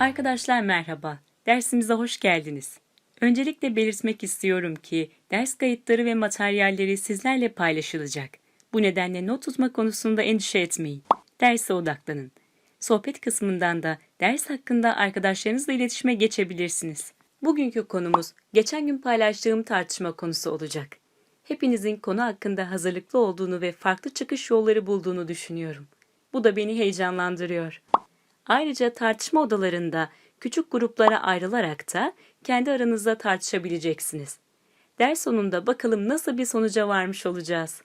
Arkadaşlar merhaba. Dersimize hoş geldiniz. Öncelikle belirtmek istiyorum ki ders kayıtları ve materyalleri sizlerle paylaşılacak. Bu nedenle not tutma konusunda endişe etmeyin. Derse odaklanın. Sohbet kısmından da ders hakkında arkadaşlarınızla iletişime geçebilirsiniz. Bugünkü konumuz geçen gün paylaştığım tartışma konusu olacak. Hepinizin konu hakkında hazırlıklı olduğunu ve farklı çıkış yolları bulduğunu düşünüyorum. Bu da beni heyecanlandırıyor. Ayrıca tartışma odalarında küçük gruplara ayrılarak da kendi aranızda tartışabileceksiniz. Ders sonunda bakalım nasıl bir sonuca varmış olacağız.